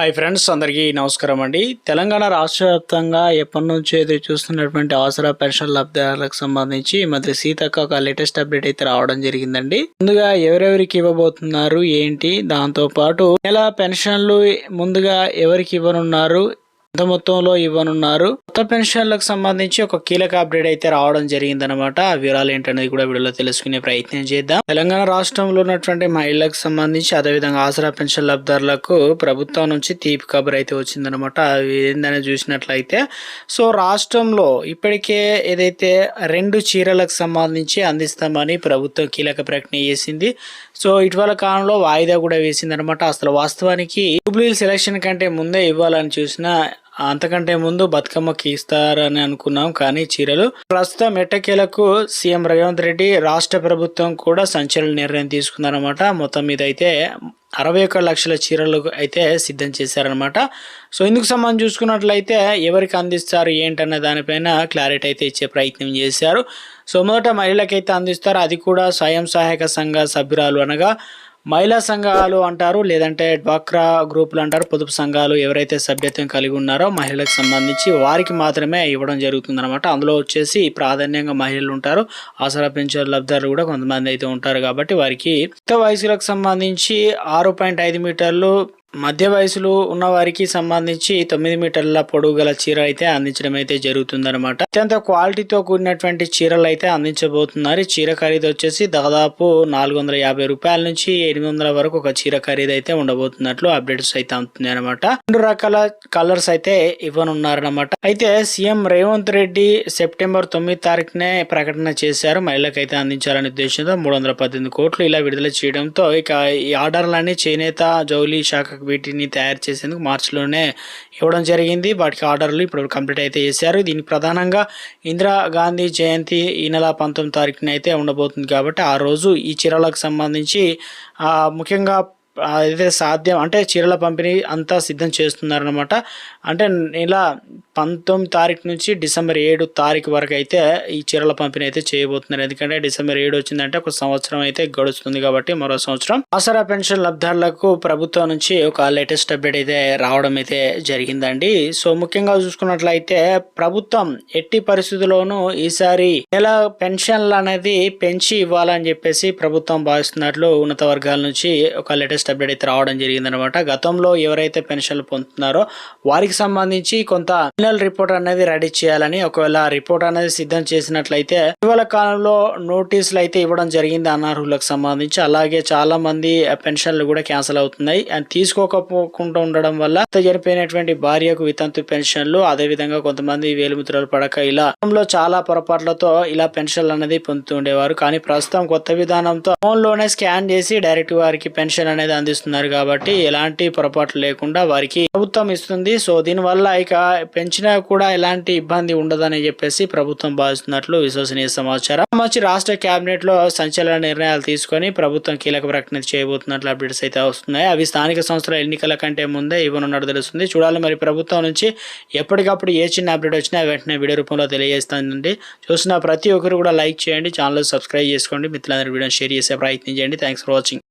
Hi friends అందరికీ నమస్కారం అండి. తెలంగాణ రాష్ట్ర వ్యాప్తంగా ఎప్పటి నుంచి అయితే చూస్తున్నటువంటి ఆసరా పెన్షన్ లబ్ధిదారులకు సంబంధించి ఈ మధ్య సీతక్క ఒక లేటెస్ట్ అప్డేట్ అయితే రావడం జరిగిందండి. ముందుగా ఎవరెవరికి ఇవ్వబోతున్నారు ఏంటి? దాంతో పాటు నెల పెన్షన్లు ముందుగా ఎవరికి ఇవ్వనున్నారు? పెద్ద మొత్తంలో ఇవ్వనున్నారు. కొత్త పెన్షన్లకు సంబంధించి ఒక కీలక అప్డేట్ అయితే రావడం జరిగిందనమాట ఆ వివరాలు ఏంటనేది కూడా వీడియోలో తెలుసుకునే ప్రయత్నం చేద్దాం. తెలంగాణ రాష్ట్రంలో ఉన్నటువంటి మహిళలకు సంబంధించి అదేవిధంగా ఆసరా పెన్షన్ లబ్ధారులకు ప్రభుత్వం నుంచి తీపి కబుర్ అయితే వచ్చిందనమాట అవి ఏందని చూసినట్లయితే సో రాష్ట్రంలో ఇప్పటికే ఏదైతే రెండు చీరలకు సంబంధించి అందిస్తామని ప్రభుత్వం కీలక ప్రకటన చేసింది. సో ఇటీవల కాలంలో వాయిదా కూడా వేసిందనమాట అసలు వాస్తవానికి జూబ్లీ సెలక్షన్ కంటే ముందే ఇవ్వాలని చూసిన అంతకంటే ముందు బతుకమ్మకి ఇస్తారని అనుకున్నాం కానీ చీరలు. ప్రస్తుతం ఎట్టకేలకు సీఎం రేవంత్ రెడ్డి రాష్ట్ర ప్రభుత్వం కూడా సంచలన నిర్ణయం తీసుకున్నారన్నమాట మొత్తం మీద అయితే అరవై ఒక్క లక్షల చీరలు అయితే సిద్ధం చేశారనమాట సో ఇందుకు సంబంధించి చూసుకున్నట్లయితే ఎవరికి అందిస్తారు ఏంటన్న దానిపైన క్లారిటీ అయితే ఇచ్చే ప్రయత్నం చేశారు. సో మొదట మహిళలకైతే అందిస్తారు. అది కూడా స్వయం సహాయక సంఘ సభ్యురాలు అనగా మహిళా సంఘాలు అంటారు లేదంటే డ్వాక్రా గ్రూపులు అంటారు పొదుపు సంఘాలు ఎవరైతే సభ్యత్వం కలిగి ఉన్నారో మహిళలకు సంబంధించి వారికి మాత్రమే ఇవ్వడం జరుగుతుంది అనమాట అందులో వచ్చేసి ప్రాధాన్యంగా మహిళలు ఉంటారు ఆసరా పెన్షన్ లబ్ధారులు కూడా కొంతమంది అయితే ఉంటారు కాబట్టి వారికి యుక్త వయసులకు సంబంధించి ఆరు పాయింట్ ఐదు మీటర్లు మధ్య వయసులో ఉన్నవారికి సంబంధించి తొమ్మిది మీటర్ల పొడవు గల చీర అయితే అందించడం అయితే జరుగుతుందన్నమాట. అత్యంత క్వాలిటీతో కూడినటువంటి చీరలు అయితే అందించబోతున్నారు. ఈ చీర ఖరీదు వచ్చేసి దాదాపు నాలుగు వందల యాభై రూపాయల నుంచి ఎనిమిది వందల వరకు ఒక చీర ఖరీదు అయితే ఉండబోతున్నట్లు అప్డేట్స్ అయితే అందుతున్నాయి అనమాట రెండు రకాల కలర్స్ అయితే ఇవ్వనున్నారనమాట అయితే సీఎం రేవంత్ రెడ్డి సెప్టెంబర్ తొమ్మిది తారీఖునే ప్రకటన చేశారు. మహిళలకైతే అందించాలనే ఉద్దేశంతో మూడు వందల పద్దెనిమిది కోట్లు ఇలా విడుదల చేయడంతో ఇక ఈ ఆర్డర్లన్నీ చేనేత జౌలీ శాఖ వీటిని తయారు చేసేందుకు మార్చిలోనే ఇవ్వడం జరిగింది. వాటికి ఆర్డర్లు ఇప్పుడు కంప్లీట్ అయితే చేశారు. దీనికి ప్రధానంగా ఇందిరా గాంధీ జయంతి ఈ నెల పంతొమ్మిది తారీఖున అయితే ఉండబోతుంది కాబట్టి ఆ రోజు ఈ చీరలకు సంబంధించి ముఖ్యంగా అయితే సాధ్యం. అంటే చీరల పంపిణీ అంతా సిద్ధం చేస్తున్నారనమాట అంటే ఇలా పంతొమ్మిది తారీఖు నుంచి డిసెంబర్ ఏడు తారీఖు వరకు అయితే ఈ చీరల పంపిణీ అయితే చేయబోతున్నారు. ఎందుకంటే డిసెంబర్ ఏడు వచ్చిందంటే ఒక సంవత్సరం అయితే గడుస్తుంది కాబట్టి మరో సంవత్సరం. ఆసరా పెన్షన్ లబ్ధారులకు ప్రభుత్వం నుంచి ఒక లేటెస్ట్ అప్డేట్ అయితే రావడం అయితే జరిగిందండి. సో ముఖ్యంగా చూసుకున్నట్లయితే ప్రభుత్వం ఎట్టి పరిస్థితుల్లోనూ ఈసారి నెల పెన్షన్లు అనేది పెంచి ఇవ్వాలని చెప్పేసి ప్రభుత్వం భావిస్తున్నట్లు ఉన్నత వర్గాల నుంచి ఒక లేటెస్ట్ అప్డేట్ అయితే రావడం జరిగిందనమాట గతంలో ఎవరైతే పెన్షన్లు పొందుతున్నారో వారికి సంబంధించి కొంత ఫైనల్ రిపోర్ట్ అనేది రెడీ చేయాలని ఒకవేళ రిపోర్ట్ అనేది సిద్ధం చేసినట్లయితే ఇటీవల కాలంలో నోటీసులు అయితే ఇవ్వడం జరిగింది అనర్హులకు సంబంధించి. అలాగే చాలా మంది పెన్షన్లు కూడా క్యాన్సిల్ అవుతున్నాయి. అండ్ తీసుకోకపోకుండా ఉండడం వల్ల చనిపోయినటువంటి భార్యకు వితంతు పెన్షన్లు అదే విధంగా కొంతమంది వేలుముద్రలు పడక ఇలా చాలా పొరపాట్లతో ఇలా పెన్షన్లు అనేది పొందుతుండేవారు కానీ ప్రస్తుతం కొత్త విధానంతో ఫోన్లోనే స్కాన్ చేసి డైరెక్ట్ వారికి పెన్షన్ అనేది అందిస్తున్నారు కాబట్టి ఎలాంటి పొరపాట్లు లేకుండా వారికి ప్రభుత్వం ఇస్తుంది. సో దీనివల్ల ఇక పెంచినా కూడా ఎలాంటి ఇబ్బంది ఉండదని చెప్పేసి ప్రభుత్వం భావిస్తున్నట్లు విశ్వసనీయ సమాచారం. మంచి రాష్ట్ర కేబినెట్లో సంచలన నిర్ణయాలు తీసుకొని ప్రభుత్వం కీలక ప్రకటన చేయబోతున్నట్లు అప్డేట్స్ అయితే వస్తున్నాయి. అవి స్థానిక సంస్థల ఎన్నికల కంటే ముందే ఇవ్వనున్నట్టు తెలుస్తుంది. చూడాలి మరి ప్రభుత్వం నుంచి ఎప్పటికప్పుడు ఏ చిన్న అప్డేట్ వచ్చినా వెంటనే వీడియో రూపంలో తెలియజేస్తుందండి. చూసిన ప్రతి ఒక్కరు కూడా లైక్ చేయండి ఛానల్ సబ్స్క్రైబ్ చేసుకోండి. మిత్రులందరూ వీడియో షేర్ చేసే ప్రయత్నం చేయండి. Thanks for watching.